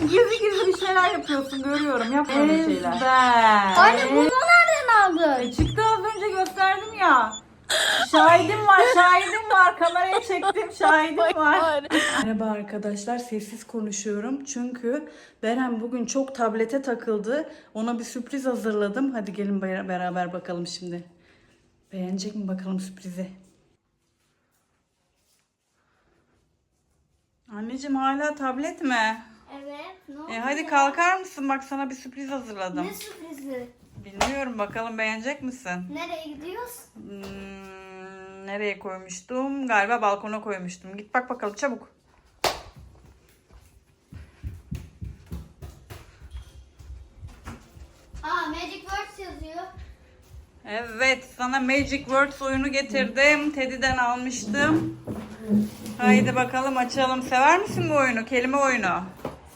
gizli gizli bir şeyler yapıyorsun görüyorum. Yapma öyle şeyler. Ezber. Anne bunu nereden aldın? E, çıktı az önce gösterdim ya. Şahidim var, şahidim var. Kameraya çektim, şahidim var. Merhaba arkadaşlar, sessiz konuşuyorum. Çünkü Beren bugün çok tablete takıldı. Ona bir sürpriz hazırladım. Hadi gelin bera- beraber bakalım şimdi. Beğenecek mi bakalım sürprizi? Anneciğim hala tablet mi? Evet. Ne oldu? E hadi kalkar mısın? Bak sana bir sürpriz hazırladım. Ne sürprizi? Bilmiyorum bakalım beğenecek misin? Nereye gidiyoruz? Hmm, nereye koymuştum? Galiba balkona koymuştum. Git bak bakalım çabuk. Aa Magic Words yazıyor. Evet sana Magic Words oyunu getirdim. Teddy'den almıştım. Haydi bakalım açalım. Sever misin bu oyunu? Kelime oyunu.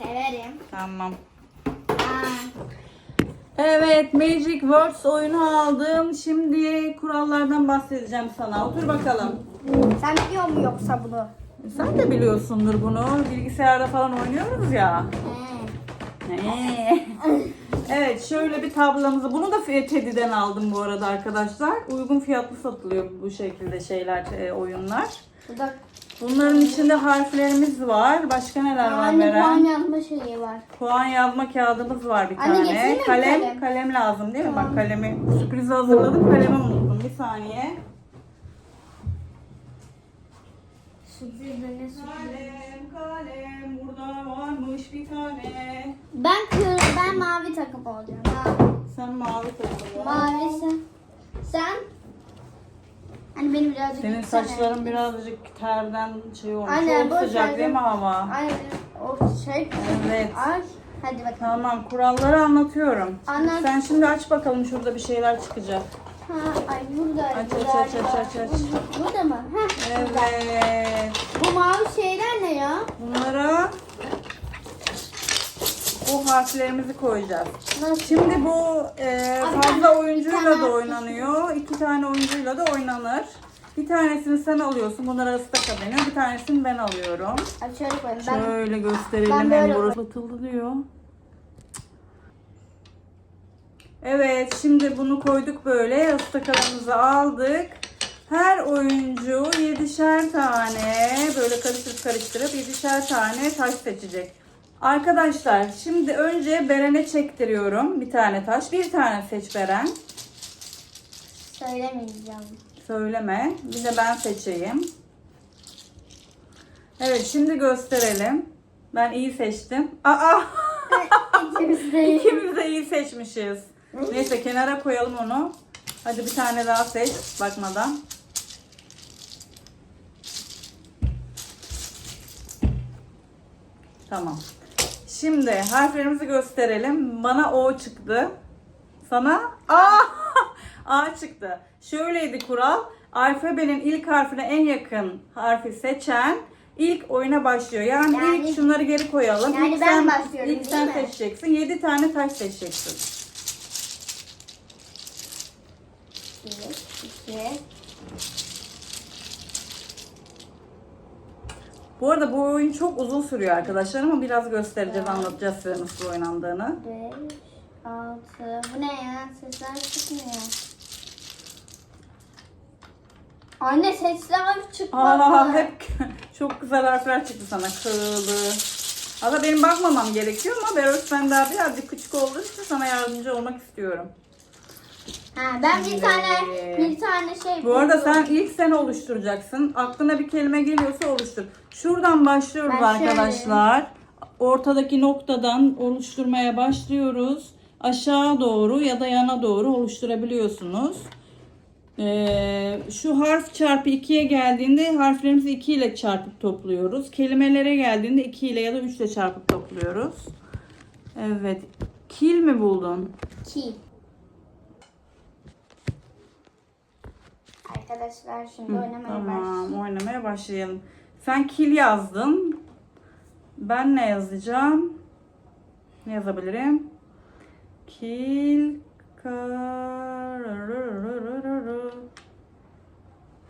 Severim. Tamam. Aa, Evet Magic Words oyunu aldım. Şimdi kurallardan bahsedeceğim sana. Otur bakalım. sen biliyor musun yoksa bunu? Sen de biliyorsundur bunu. Bilgisayarda falan oynuyoruz ya. He. Ee. evet şöyle bir tablamızı bunu da Teddy'den aldım bu arada arkadaşlar. Uygun fiyatlı satılıyor bu şekilde şeyler e, oyunlar. Burada Bunların içinde harflerimiz var. Başka neler var anne puan Beren? yazma şeyi var. Puan yazma kağıdımız var bir Anne, tane. bir Kalem, kalem? kalem lazım değil mi? Bak kalemi sürpriz hazırladım. Kalemi unuttum. Bir saniye. Sürpriz de ne sürpriz? Kalem, kalem. Burada varmış bir tane. Ben kır, ben mavi takım olacağım. Mavi. Sen mavi takımı. Mavi sen. Sen? Benim birazcık Senin gitsene. saçların birazcık terden şey olmuş. Anne, Çok boş sıcak değil mi hava? Ay o şey. Evet. Ay. Hadi bakalım. Tamam kuralları anlatıyorum. Anlat. Sen şimdi aç bakalım şurada bir şeyler çıkacak. Ha, ay burada. Aç, aç, aç, aç, aç, aç. Bu- Burada mı? Heh, burada. Evet. Bu mavi şeyler ne ya? Bunlara bu harflerimizi koyacağız. Nasıl? Şimdi bu e, Abi, fazla oyuncuyla da oynanıyor. İki tane oyuncuyla da oynanır. Bir tanesini sen alıyorsun. Bunlar arasında deniyor. Bir tanesini ben alıyorum. Hadi şöyle koyayım. Ben Şöyle gösterelim. ben böyle Hem burası atıldı diyor. Evet şimdi bunu koyduk böyle. Istakalımızı aldık. Her oyuncu yedişer tane böyle karıştırıp karıştırıp yedişer tane taş seçecek. Arkadaşlar şimdi önce Beren'e çektiriyorum bir tane taş. Bir tane seç Beren. söylemeyeceğim. Söyleme. Bir de ben seçeyim. Evet şimdi gösterelim. Ben iyi seçtim. Aa! İkimiz de İkimiz de iyi seçmişiz. Neyse kenara koyalım onu. Hadi bir tane daha seç bakmadan. Tamam. Şimdi harflerimizi gösterelim. Bana O çıktı. Sana A. A çıktı. Şöyleydi kural. Alfabenin ilk harfine en yakın harfi seçen ilk oyuna başlıyor. Yani, Yani- ilk şunları geri koyalım. Yani İlk ben sen, başlıyorum, ilk sen mi? seçeceksin. 7 tane taş seçeceksin. Bir, iki. Bu arada bu oyun çok uzun sürüyor arkadaşlar ama biraz göstereceğiz, anlatacağız size nasıl oynandığını. Beş, altı. Bu ne ya? Sesler çıkmıyor. Anne sesler çıkmadı. Aa, hep çok güzel harfler çıktı sana. Kığlı. Valla benim bakmamam gerekiyor ama Beroş ben daha birazcık küçük olduğu için sana yardımcı olmak istiyorum. Ha, ben bir tane bir tane şey Bu arada sen ilk sen oluşturacaksın. Aklına bir kelime geliyorsa oluştur. Şuradan başlıyoruz Ben şöyle- arkadaşlar. Ortadaki noktadan oluşturmaya başlıyoruz. Aşağı doğru ya da yana doğru oluşturabiliyorsunuz. Ee, şu harf çarpı 2'ye geldiğinde harflerimizi 2 ile çarpıp topluyoruz. Kelimelere geldiğinde 2 ile ya da 3 ile çarpıp topluyoruz. Evet. Kil mi buldun? Ki. Arkadaşlar şimdi Hı, oynamaya tamam, başlayalım. oynamaya başlayalım. Sen kil yazdın. Ben ne yazacağım? Ne yazabilirim? Kil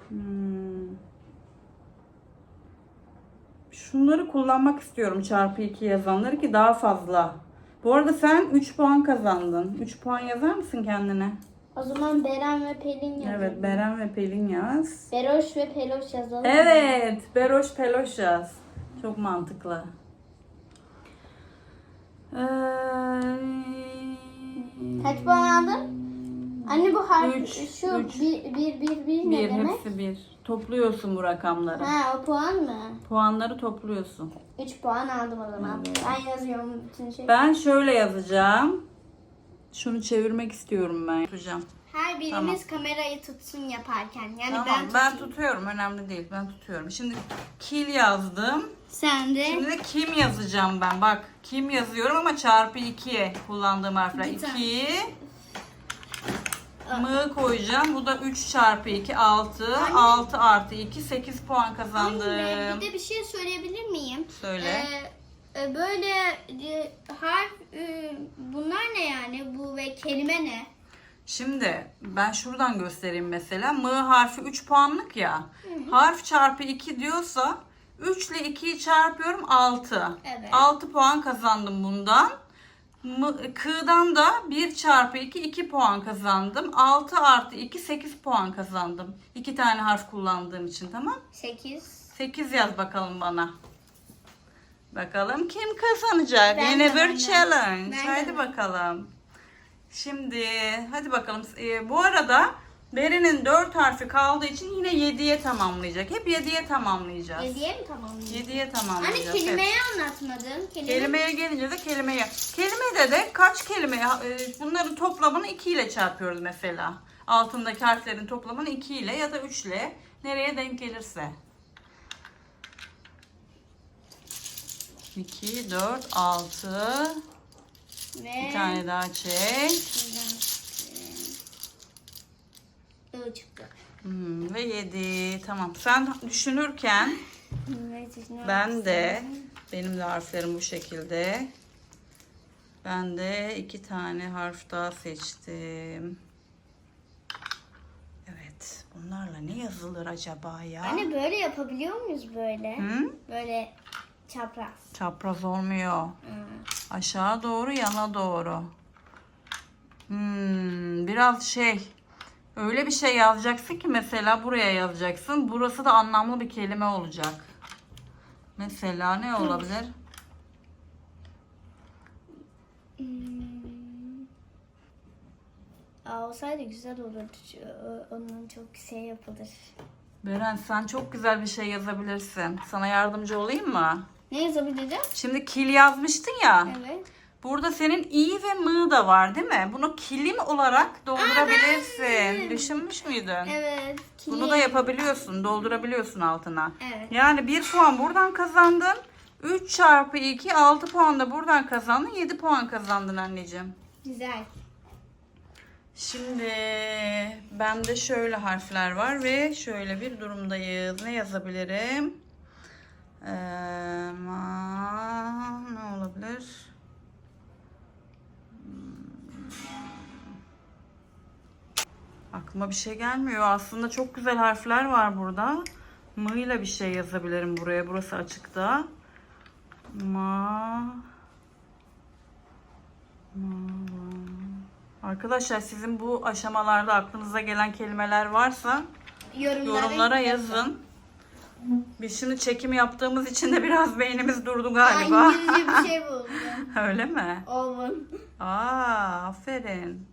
Hmm. şunları kullanmak istiyorum çarpı 2 yazanları ki daha fazla. Bu arada sen 3 puan kazandın. 3 puan yazar mısın kendine? O zaman Beren ve Pelin yazalım. Evet Beren ve Pelin yaz. Beroş ve Peloş yazalım. Evet Beroş Peloş yaz. Çok mantıklı. Ee, Kaç puan aldın? Anne bu harf Üç, şu üç. bir, bir, bir, bir ne bir, demek? hepsi bir. Topluyorsun bu rakamları. Ha o puan mı? Puanları topluyorsun. 3 puan aldım o zaman. Ben yazıyorum bütün şey. Ben şöyle yazacağım. Şunu çevirmek istiyorum ben. Tutacağım. Her birimiz kamerayı tutsun yaparken. Yani Tamam ben, ben, tutayım. tutuyorum. Önemli değil. Ben tutuyorum. Şimdi kil yazdım. Sen de Şimdi de kim yazacağım ben. Bak kim yazıyorum ama çarpı 2'ye kullandığım harfler. Bir tane. 2 mı koyacağım. Bu da 3 çarpı 2 6. Anne. 6 artı 2 8 puan Anne, kazandım. bir de bir şey söyleyebilir miyim? Söyle. Ee, e, böyle e, harf e, bunlar ne yani? Bu ve kelime ne? Şimdi ben şuradan göstereyim mesela. M harfi 3 puanlık ya. Harf çarpı 2 diyorsa 3 ile 2'yi çarpıyorum 6. Evet. 6 puan kazandım bundan. M- K'dan da 1 çarpı 2 2 puan kazandım. 6 artı 2 8 puan kazandım. 2 tane harf kullandığım için tamam. 8. 8 yaz bakalım bana. Bakalım kim kazanacak? Ben Yine bir challenge. Ben Hadi bakalım. Şimdi hadi bakalım. Ee, bu arada Beri'nin 4 harfi kaldığı için yine 7'ye tamamlayacak. Hep 7'ye tamamlayacağız. 7'ye mi tamamlayayım? 7'ye Anne tamamlayacağız. evet. kelimeyi anlatmadın. Kelime... Kelimeye gelince de kelimeye. Kelimede de kaç kelime? e, Bunların toplamını 2 ile çarpıyoruz mesela. Altındaki harflerin toplamını 2 ile ya da 3 ile. Nereye denk gelirse. 2, 4, 6. Ve... Bir tane daha çek. Çıktı. Hmm, ve 7. Tamam. Sen düşünürken ben de benim de harflerim bu şekilde. Ben de iki tane harf daha seçtim. Evet. Bunlarla ne yazılır acaba ya? Anne böyle yapabiliyor muyuz böyle? Hı? Böyle çapraz. Çapraz olmuyor. Aşağı doğru, yana doğru. Hmm, biraz şey. Öyle bir şey yazacaksın ki mesela buraya yazacaksın. Burası da anlamlı bir kelime olacak. Mesela ne olabilir? Hmm. Aa, olsaydı güzel olurdu. Onun çok şey yapılır. Beren sen çok güzel bir şey yazabilirsin. Sana yardımcı olayım mı? Ne yazabilirim? Şimdi kil yazmıştın ya. Evet. Burada senin i ve mı da var değil mi? Bunu kilim olarak doldurabilirsin. Düşünmüş müydün? Evet. Bunu kilim. da yapabiliyorsun. Doldurabiliyorsun altına. Evet. Yani 1 puan buradan kazandın. 3 çarpı 2 6 puan da buradan kazandın. 7 puan kazandın anneciğim. Güzel. Şimdi bende şöyle harfler var ve şöyle bir durumdayız. Ne yazabilirim? Ma, ne olabilir? Hmm. Aklıma bir şey gelmiyor. Aslında çok güzel harfler var burada. M ile bir şey yazabilirim buraya. Burası açıkta. Ma. Arkadaşlar sizin bu aşamalarda aklınıza gelen kelimeler varsa Yorumlara, yorumlara yazın. Biz şimdi çekim yaptığımız için de biraz beynimiz durdu galiba. Aa, İngilizce bir şey buldum. Öyle mi? Oven. Aa, aferin.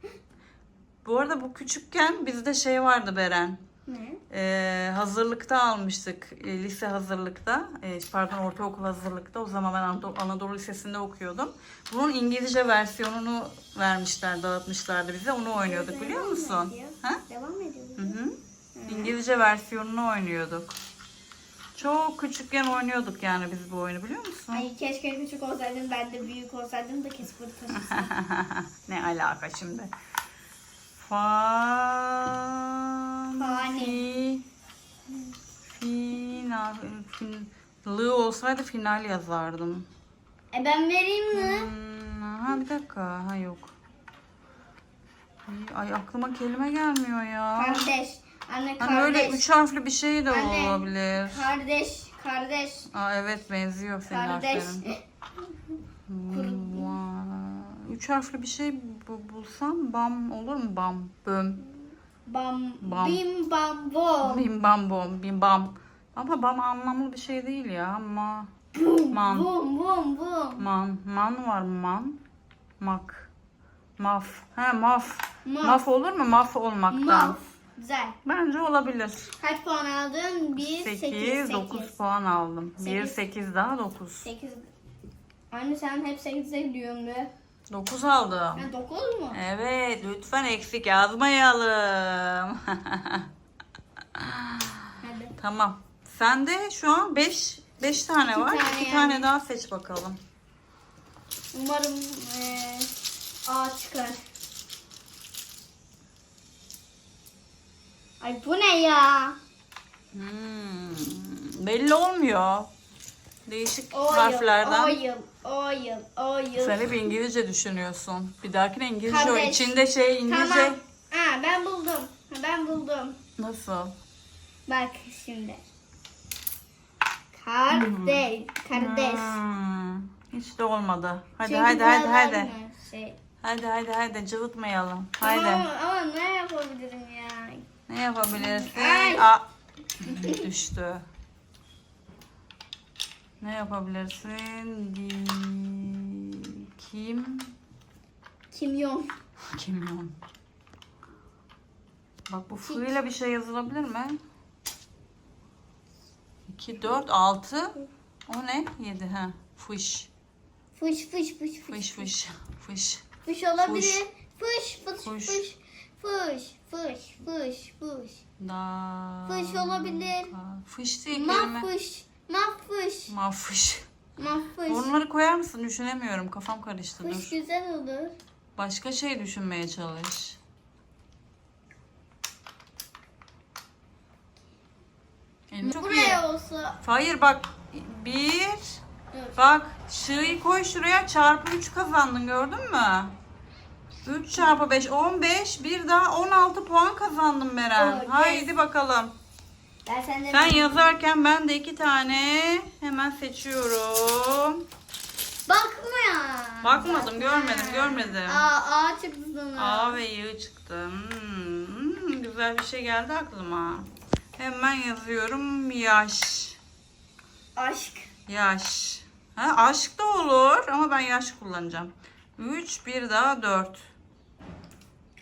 Bu arada bu küçükken bizde şey vardı Beren. Ne? Ee, hazırlıkta almıştık. e, lise hazırlıkta. e, pardon ortaokul hazırlıkta. O zaman ben Anadolu, Anadolu Lisesi'nde okuyordum. Bunun İngilizce versiyonunu vermişler, dağıtmışlardı bize. Onu oynuyorduk biliyor musun? ediyor. Ha? Devam ediyor. Hı hı. İngilizce versiyonunu oynuyorduk. Çok küçükken oynuyorduk yani biz bu oyunu biliyor musun? Ay keşke küçük olsaydım ben de büyük olsaydım da kesip taşısam. ne alaka şimdi? Fa fi final fin, lı olsaydı final yazardım. e ben vereyim mi? Hmm, ha bir dakika. Ha yok. Ay aklıma kelime gelmiyor ya. Kardeş. Anne Hani öyle kardeş. üç harfli bir şey de Anne. olabilir. Kardeş. Kardeş. Aa evet benziyor senin Kardeş. harflerin. Vay. Üç harfli bir şey bu- bulsam bam olur mu bam? Böm. Bam, Bam. bim bam bom. Bim bam bom bim bam. Ama bam anlamlı bir şey değil ya ama. Man. Bum bum bum. Man. Man var man. Mak. Maf. He maf. Maf. Maf olur mu? Maf olmaktan. Maf. Güzel. Bence olabilir. Kaç puan aldın? 1, 8, 8, 9 puan aldım. 1, Sekiz. 8 daha 9. 8. Anne sen hep 8'e gidiyorsun be. 9 aldım. Ha 9 mu? Evet, lütfen eksik yazmayalım. Hadi. tamam. Sende şu an 5 5 tane İki var. tane 2 yani. tane daha seç bakalım. Umarım eee A çıkar. Ay bu ne ya? Hmm, belli olmuyor. Değişik O harflerden. yıl, o yıl, o yıl, o yıl. Sen hep İngilizce düşünüyorsun. Bir dahakine İngilizce o. Kardeş. İçinde şey İngilizce. Tamam. Ha ben buldum. Ha, Ben buldum. Nasıl? Bak şimdi. Kardeş, kardeş. Hmm, hiç de olmadı. Hadi Çünkü hadi hadi hadi. Şey. Hadi hadi hadi cıvıtmayalım. Ama, Hadi. ama ne yapabilirim ya? Ne yapabilirsin? Ay. Aa, düştü. Ne yapabilirsin? Kim? Kimyon. Kimyon. Bak bu fı ile bir şey yazılabilir mi? 2, 4, 6. O ne? 7 ha. Fış. Fış fış fış fış. Fış fış. Fış. Fış olabilir. Fış fış Fuş. fış. Fış fış fış fış. Da. Fış olabilir. Ka- Fış değil kelime. Mafış. Mafış. Mafış. Mafış. Onları koyar mısın? Düşünemiyorum. Kafam karıştı. Fış Dur. güzel olur. Başka şey düşünmeye çalış. Elini çok iyi. Buraya olsa. Hayır bak. Bir. Dur. Bak şı'yı koy şuraya çarpı 3 kazandın gördün mü? 3 çarpı 5 15 bir daha 16 puan kazandım Beren. Oh, yes. Haydi bakalım. Ben senden Sen yazarken ben de iki tane hemen seçiyorum. Bakma ya. Bakmadım Bakma. görmedim görmedim. Aa, A çıktı sana. A ve Y çıktı. Hmm, güzel bir şey geldi aklıma. Hemen yazıyorum yaş. Aşk. Yaş. Ha, aşk da olur ama ben yaş kullanacağım. 3, bir daha 4.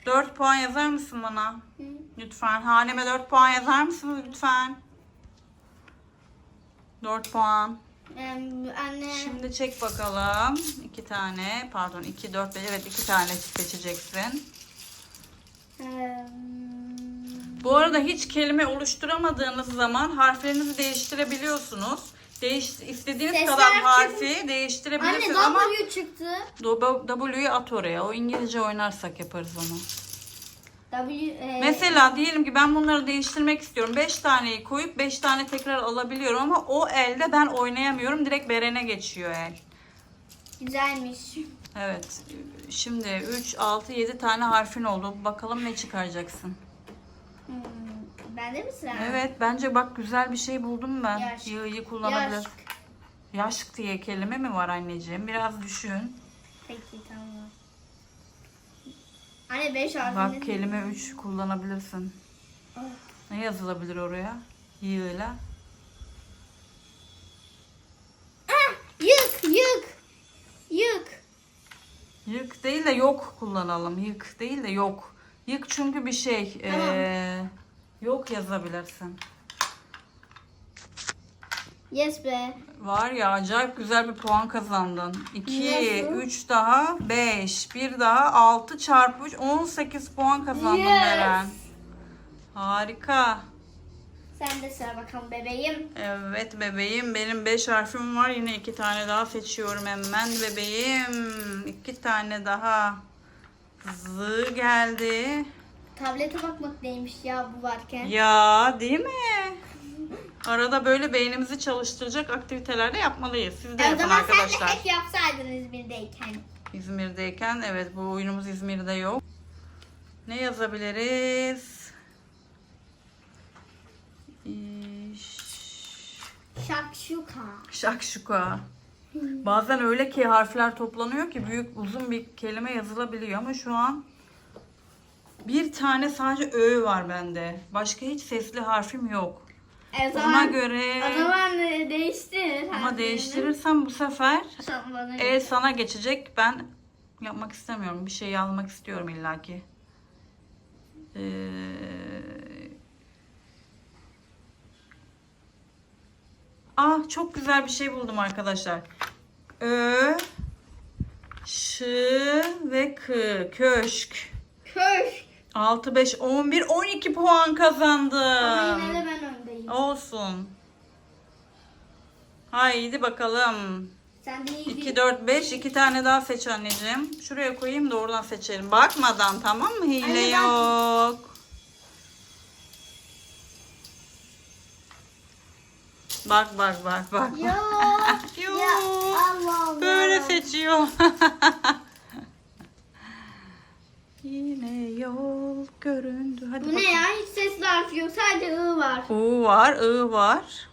4 puan yazar mısın bana? Hı. Lütfen. Haneme 4 puan yazar mısınız lütfen? 4 puan. Anne. Şimdi çek bakalım. 2 tane. Pardon 2, 4, 5. Evet 2 tane seçeceksin. Bu arada hiç kelime oluşturamadığınız zaman harflerinizi değiştirebiliyorsunuz. Değiş, istediğiniz Sesler çıkın. harfi Anne değiştirebilirsiniz ama W çıktı. W'yu at oraya. O İngilizce oynarsak yaparız onu. W. e, Mesela diyelim ki ben bunları değiştirmek istiyorum. 5 taneyi koyup 5 tane tekrar alabiliyorum ama o elde ben oynayamıyorum. Direkt Beren'e geçiyor el. Güzelmiş. Evet. Şimdi 3, 6, 7 tane harfin oldu. Bakalım ne çıkaracaksın. Hmm, bende mi sıra? Evet bence bak güzel bir şey buldum ben. Yaş. Yığıyı kullanabilir. Yaş. Yaşk diye kelime mi var anneciğim? Biraz düşün. Peki tamam. Anne 5 harfinde. Bak kelime 3 kullanabilirsin. Ah. Ne yazılabilir oraya? Yığıyla. Yık yık. Yık. Yık değil de yok kullanalım. Yık değil de yok. Yık çünkü bir şey. Tamam. ee, yok yazabilirsin. Yes be. Var ya acayip güzel bir puan kazandın. 2, Nasıl? 3 daha 5, bir daha 6 çarpı 3, 18 puan kazandın Yes. Beren. Harika. Sen de sıra bakalım bebeğim. Evet bebeğim benim 5 harfim var. Yine 2 tane daha seçiyorum hemen bebeğim. 2 tane daha. Z geldi. Tablete bakmak neymiş ya bu varken. Ya değil mi? Arada böyle beynimizi çalıştıracak aktiviteler de yapmalıyız. Siz de E, o yapın zaman sen de hep yapsaydın İzmir'deyken. İzmir'deyken evet bu oyunumuz İzmir'de yok. Ne yazabiliriz? Şakşuka. Şakşuka. Bazen öyle ki harfler toplanıyor ki büyük uzun bir kelime yazılabiliyor ama şu an bir tane sadece ö var bende. Başka hiç sesli harfim yok. E, o Ona zaman, göre o zaman e, değiştir. ama değiştirirsem bu sefer el sana geçecek. Ben yapmak istemiyorum. Bir şey yazmak istiyorum illaki. Ee, Ah çok güzel bir şey buldum arkadaşlar. Ö, Ş ve K. Köşk. Köşk. 6, 5, 11, 12 puan kazandım. Ama yine de ben öndeyim. Olsun. Haydi bakalım. Sen de iyi 2, değil. 4, 5. 2 tane daha seç anneciğim. Şuraya koyayım da oradan seçelim. Bakmadan tamam mı? Hile Anne, ben- yok. Bak bak bak bak. Yok. Yok. Ya Allah Allah. Böyle seçiyor. Yine yol göründü. Hadi Bu ne ya? Hiç sesli harf yok. Sadece I var. U var, I var.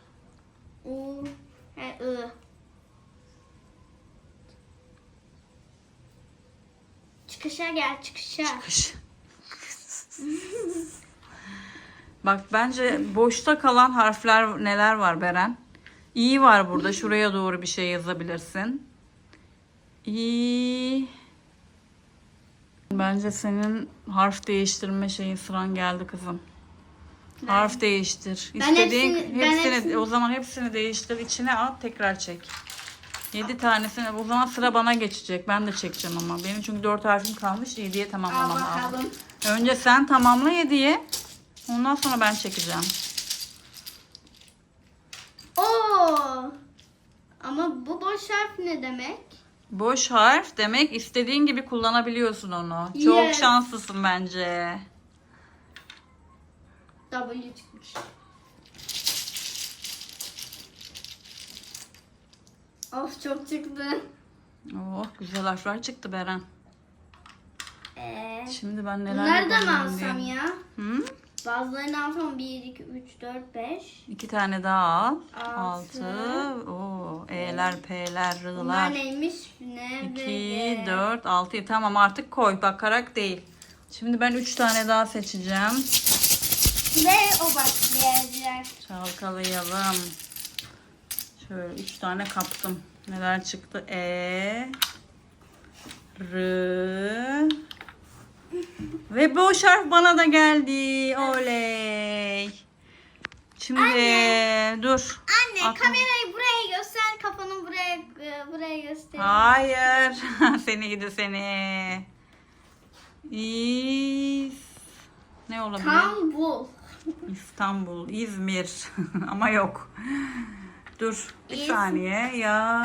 U. He I. Çıkışa gel çıkışa. Kış. Bak bence boşta kalan harfler neler var Beren? İ var burada. Şuraya doğru bir şey yazabilirsin. İ. Bence senin harf değiştirme şeyin sıran geldi kızım. Harf değiştir. Ben İstediğin hepsini- ben hepsini, hepsini- o zaman hepsini değiştir. içine at tekrar çek. 7 tanesini o zaman sıra bana geçecek. Ben de çekeceğim ama. Benim çünkü 4 harfim kalmış. 7'ye Al tamamlamam lazım. Önce sen tamamla 7'ye. Ondan sonra ben çekeceğim. Oo. Ama bu boş harf ne demek? Boş harf demek istediğin gibi kullanabiliyorsun onu. Çok Yes. şanslısın bence. W çıkmış. Of çok çıktı. Oh güzel harfler çıktı Beren. Ee, Şimdi ben neler bunları da mı yapabilirim alsam diye. ya? Hı? Bazılarını alsam 1, 2, 3, 4, 5. İki tane daha al. Altı. 6. Oo, E'ler, P'ler, Bunlar R'lar. neymiş? Ne? 2, 4, 6. Tamam artık koy. Bakarak değil. Şimdi ben 3 tane daha seçeceğim. Ve o başlayacak. Çalkalayalım. Şöyle üç tane kaptım. Neler çıktı? E R Ve boş harf bana da geldi. Oley. Şimdi dur. Anne Aklım- kamerayı buraya göster. Kafanı buraya buraya göster. Hayır. seni gidi seni. İz. Ne olabilir? Kambul. İstanbul, İzmir ama yok. Dur bir İz- saniye ya.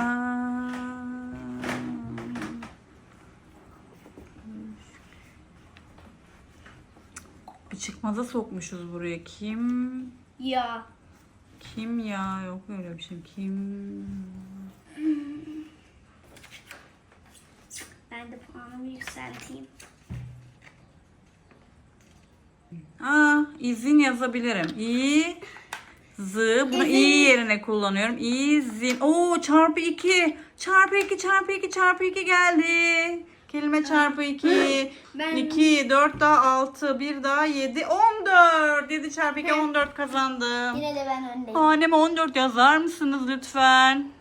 Çıkmaza sokmuşuz buraya. Kim? Ya. Kim ya? Yok öyle bir şey. Kim? Ben de puanımı yükselteyim. Aa, izin yazabilirim. İ Z bunu i yerine kullanıyorum. İzin. Oo çarpı 2. Çarpı 2 çarpı 2 çarpı 2 geldi. Kelime çarpı 2. Ben- 2 4 daha 6 1 daha 7 14. 7 çarpı 2 14 kazandım. Yine de ben öndeyim. Haneme 14 yazar mısınız lütfen?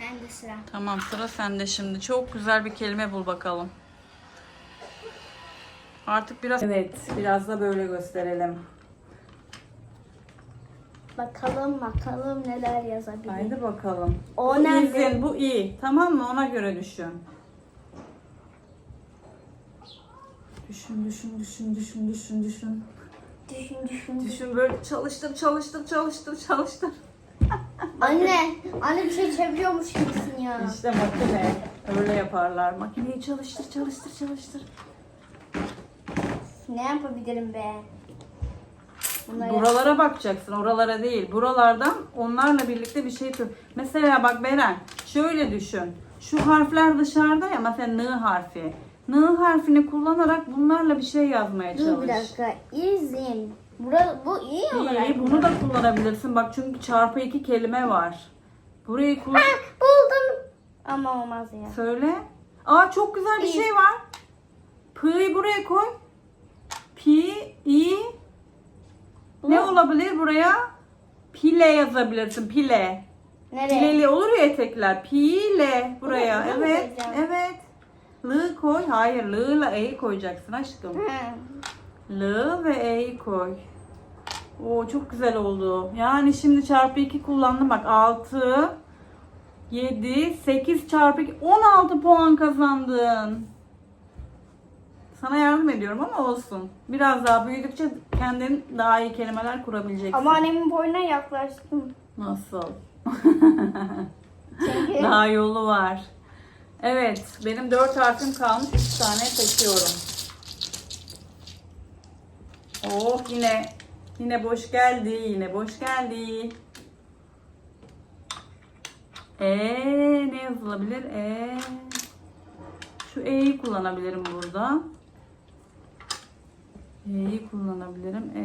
Ben de sıra. Tamam sıra sende şimdi. Çok güzel bir kelime bul bakalım. Artık biraz Evet, biraz da böyle gösterelim. Bakalım bakalım neler yazabilir. Haydi bakalım. O bu nerede? izin, bu iyi. Tamam mı? Ona göre düşün. Düşün, düşün, düşün, düşün, düşün, düşün. Düşün düşün. Düşün böyle çalıştır, çalıştır, çalıştır, çalıştır. Anne, anne bir şey çeviriyormuş gibisin ya. İşte makine. Öyle yaparlar. Makineyi çalıştır, çalıştır, çalıştır. Ne yapabilirim be? Bunları Buralara bakacaksın, oralara değil. Buralardan onlarla birlikte bir şey tür. Mesela bak Beren, şöyle düşün. Şu harfler dışarıda ya, mesela N harfi. N harfini kullanarak bunlarla bir şey yazmaya çalış. Dur bir dakika. İzin. Bura, bu iyi olarak. İyi, bunu da kullanabilirsin. Bak çünkü çarpı iki kelime var. Burayı kullan. Buldum. Ama olmaz ya. Söyle. Aa çok güzel bir İyi. şey var. P'yi buraya koy. Pi, i. Ne olabilir buraya? Pile yazabilirsin. Pile. Nereye? Pileli olur ya etekler. Pile buraya. Mu Evet. Evet. L koy. Hayır. L ile E'yi koyacaksın aşkım. L ve E'yi koy. Oo çok güzel oldu. Yani şimdi çarpı 2 kullandım. Bak 6, 7, 8 çarpı 2, 16 puan kazandın. Sana yardım ediyorum ama olsun. Biraz daha büyüdükçe kendin daha iyi kelimeler kurabileceksin. Ama annemin boynuna yaklaştım. Nasıl? Çünkü daha yolu var. Evet, benim 4 harfim kalmış. 3 tane seçiyorum. Oh yine yine boş geldi. Yine boş geldi. E ne yazılabilir? E şu E'yi kullanabilirim burada. E'yi kullanabilirim. E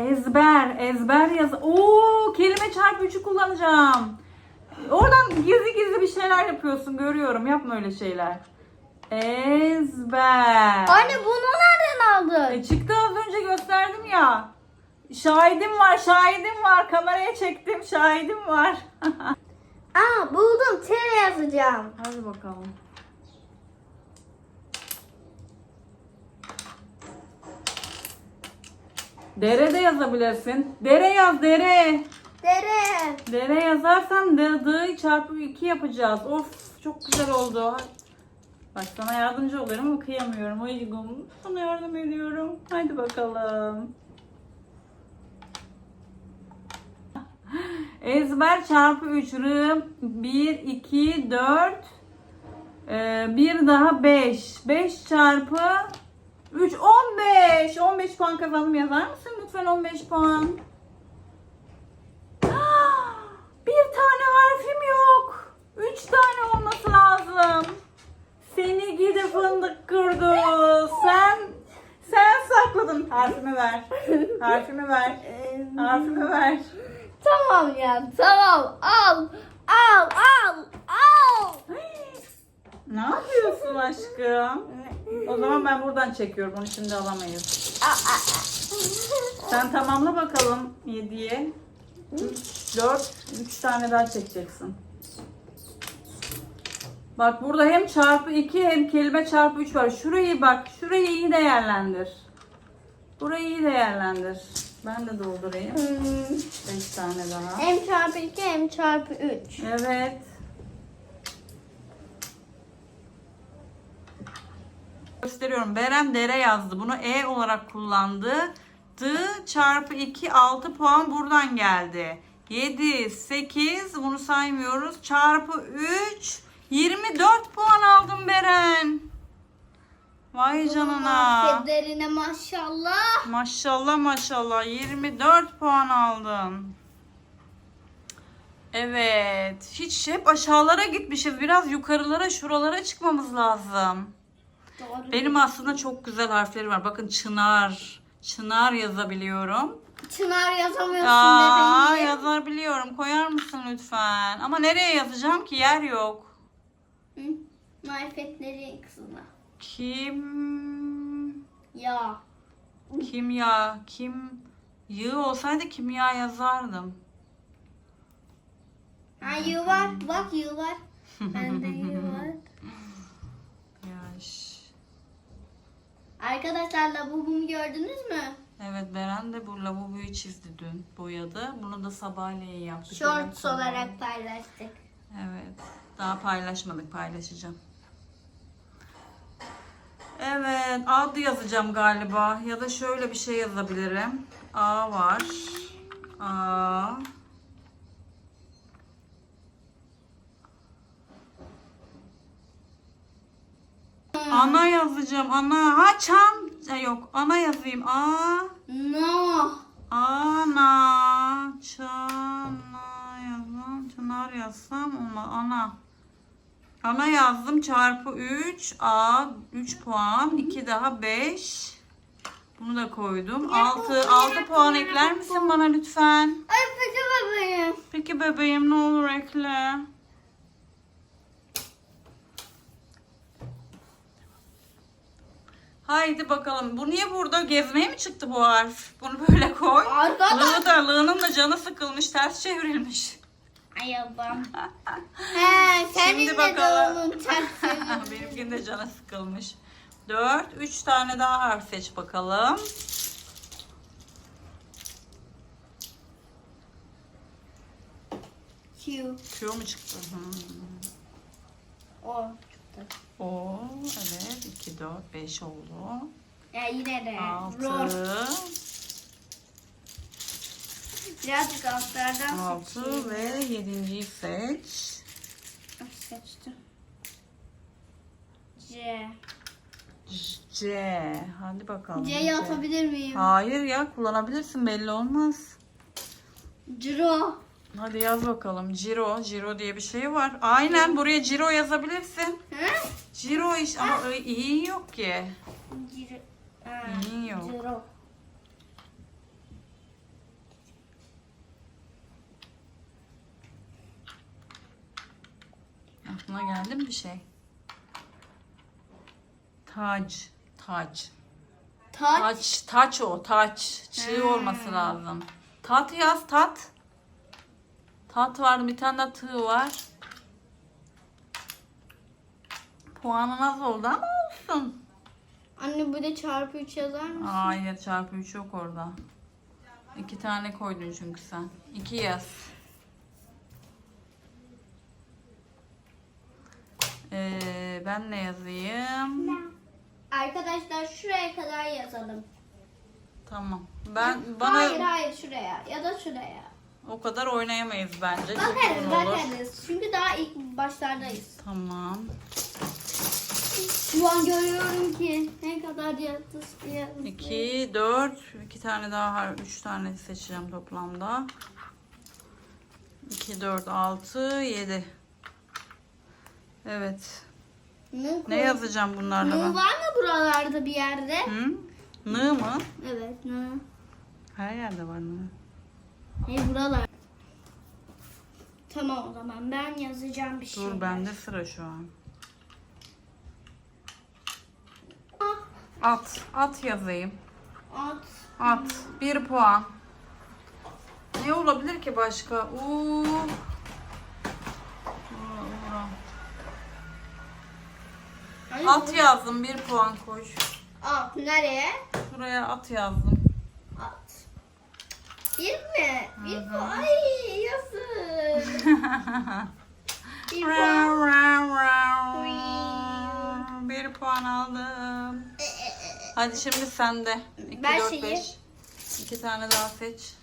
ezber, ezber yaz. Oo, kelime çarpı 3'ü kullanacağım. Oradan gizli gizli bir şeyler yapıyorsun görüyorum. Yapma öyle şeyler. Ezber. Anne bunu nereden aldın? E çıktı az önce gösterdim ya. Şahidim var, şahidim var. Kameraya çektim, şahidim var. Aa buldum. T yazacağım. Hadi bakalım. Dere de yazabilirsin. Dere yaz, dere. Dere. Dere yazarsan d, d çarpı 2 yapacağız. Of çok güzel oldu. Bak sana yardımcı oluyorum ama kıyamıyorum. Uygun. Sana yardım ediyorum. Hadi bakalım. Ezber çarpı 3 rım 1 2 4 ee, bir daha 5 5 çarpı 3 15 15 puan kazandım yazar mısın lütfen 15 puan bir tane harfim yok. Üç tane olması lazım. Seni gidi fındık kurdu. Sen sen sakladın. Harfimi ver. Harfimi ver. Harfimi ver. Tamam ya tamam al al al al. Ne yapıyorsun aşkım? O zaman ben buradan çekiyorum. Onu şimdi alamayız. Sen tamamla bakalım 7'ye. 3, 4, 3 tane daha çekeceksin. Bak burada hem çarpı 2 hem kelime çarpı 3 var. Şurayı bak, şurayı iyi değerlendir. Burayı iyi değerlendir. Ben de doldurayım. Hmm, 5 tane daha. Hem çarpı 2 hem çarpı 3. Evet. Gösteriyorum. Beren dere yazdı. Bunu E olarak kullandı. D çarpı 2 6 puan buradan geldi. 7, 8 bunu saymıyoruz. Çarpı 3 24 puan aldım Beren. Vay canına. Affederine maşallah. Maşallah maşallah 24 puan aldın. Evet. Hiç hep aşağılara gitmişiz. Biraz yukarılara şuralara çıkmamız lazım. Doğru. Benim aslında çok güzel harflerim var. Bakın çınar. Çınar yazabiliyorum. Çınar yazamıyorsun Aa, bebeğim. yazabiliyorum. Koyar mısın lütfen? Ama nereye yazacağım ki? Yer yok. Hı? Marifetleri kısmına. Kim? Ya. Kimya. Kim? Yığ olsaydı kimya yazardım. Ha yığ var. Bak yığ var. Bende yığ var. Yaş. Arkadaşlar lavabomu gördünüz mü? Evet Beren de bu lavaboyu çizdi dün. Boyadı. Bunu da sabahleyin yaptık. Shorts olarak paylaştık. Evet. Daha paylaşmadık. Paylaşacağım. Evet. Ad yazacağım galiba. Ya da şöyle bir şey yazabilirim. A var. A. Ana yazacağım. Ana. Ha çam. Ha, yok. Ana yazayım. A. No. Ana. Çana yazmam. Çınar yazsam olmaz. Ana. Ana yazdım çarpı 3. A 3 puan. 2 daha 5. Bunu da koydum. Ya, 6 bu 6 ne? puan ekler misin bana lütfen? Ay peki bebeğim. Peki bebeğim ne olur ekle. Haydi bakalım. Bu niye burada? Gezmeye mi çıktı bu harf? Bunu böyle koy. Arkadaş. Lığı da, lığının da canı sıkılmış. Ters çevrilmiş. Ay ablam. He senin Şimdi de bakalım. doğumun tersi. Benimkinin de canı sıkılmış. 4. 3 tane daha harf seç bakalım. Q. Q mu çıktı? Hmm. O. O evet 2 4 5 oldu. Ya yine de. Rol. 6 Birazcık altlardan 6 ve 7.yi seç. Seçtim. C. C. Hadi bakalım. C'yi atabilir miyim? Hayır ya kullanabilirsin belli olmaz. Ciro. Hadi yaz bakalım. Ciro. Ciro diye bir şey var. Aynen buraya Ciro yazabilirsin. He? Ciro iş ama ö- iyi yok ki. Ciro. Ha, İyi yok. Ciro. Aklına geldi mi bir şey? Tac. Tac. Taç. Taç. Taç o. Taç. Çığ Ha. olması lazım. Tat yaz tat. Tat var. Bir tane de tığ var. Puanın az oldu ama olsun. Anne bu da çarpı 3 yazar mısın? Hayır çarpı 3 yok orada. İki tane koydun çünkü sen. İki yaz. Ee, ben ne yazayım? Arkadaşlar şuraya kadar yazalım. Tamam. Ben bana Hayır hayır şuraya ya da şuraya. o kadar oynayamayız bence. Çok Bakarız uzun olur. bakarız. Çünkü daha ilk başlardayız. Tamam. Şu an görüyorum ki ne kadar yazdı. 2, 4, iki tane daha var. 3 tane seçeceğim toplamda. 2, 4, 6, 7. Evet. Ne yazacağım bunlarla Nı ben? var mı buralarda bir yerde? Hı? Nı mı? Evet nı. Her yerde var nı. Hey buralar. Tamam o zaman ben yazacağım bir şey. Dur bende sıra şu an. At. At yazayım. At. At. Bir puan. Ne olabilir ki başka? Uuu. At yazdım. Bir puan koy. At nereye? Şuraya at yazdım. At. Bir mi? Bir puan. Ay yazın. bir puan. Bir puan aldım. Hadi şimdi sende. 2, Ben 4, şeyi- 5. İki tane daha seç.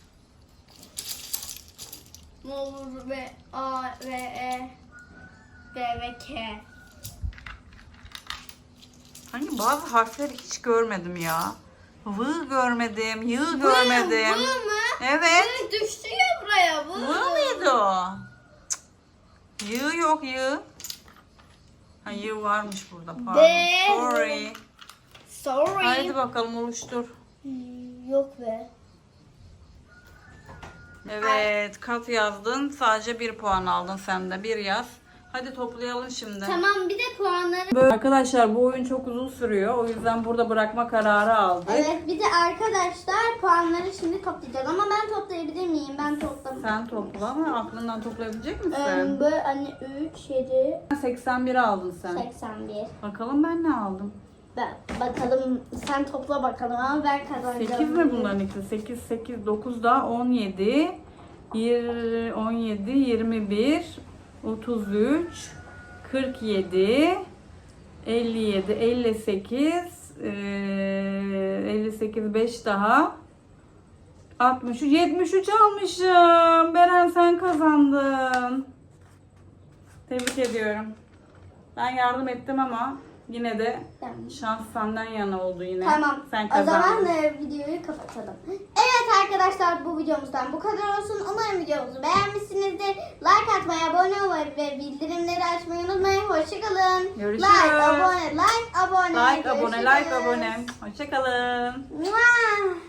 Mor ve A ve E B ve K. Hani bazı harfleri hiç görmedim ya. V görmedim, Y görmedim. Bu mu? Evet. Bu düştü ya buraya bu. V mıydı o? Cık. Y yok Y. Ha varmış burada pardon. D. Sorry. Sorry. Haydi bakalım oluştur. Yok be. Evet kat yazdın. Sadece bir puan aldın sen de. Bir yaz. Hadi toplayalım şimdi. Tamam bir de puanları. Böyle- Arkadaşlar bu oyun çok uzun sürüyor. O yüzden burada bırakma kararı aldık. Evet bir de arkadaşlar puanları şimdi toplayacağız ama ben toplayabilir miyim? Ben topladım. Sen topla ama aklından toplayabilecek misin? Ee, böyle hani 3, 7, 81 aldın sen. 81. Bakalım ben ne aldım? Ben, bakalım sen topla bakalım ama ben kazanacağım. 8 mi bunların ikisi? 8, 8, 9 da 17, 20, 17, 21, 33, 47, 57, 58, eee, 58, 5 daha. 63, 73 almışım. Beren sen kazandın. Tebrik ediyorum. Ben yardım ettim ama yine de Tamam. şans senden yana oldu yine. Tamam. Sen o kazandın. zaman e, videoyu kapatalım. Evet arkadaşlar bu videomuzdan bu kadar olsun. Umarım videomuzu beğenmişsinizdir. Like atmayı, abone olmayı ve bildirimleri açmayı unutmayın. Hoşçakalın. Görüşürüz. Like, abone, like, abone. Like abone, like Görüşürüz. abone. Hoşçakalın. Mua.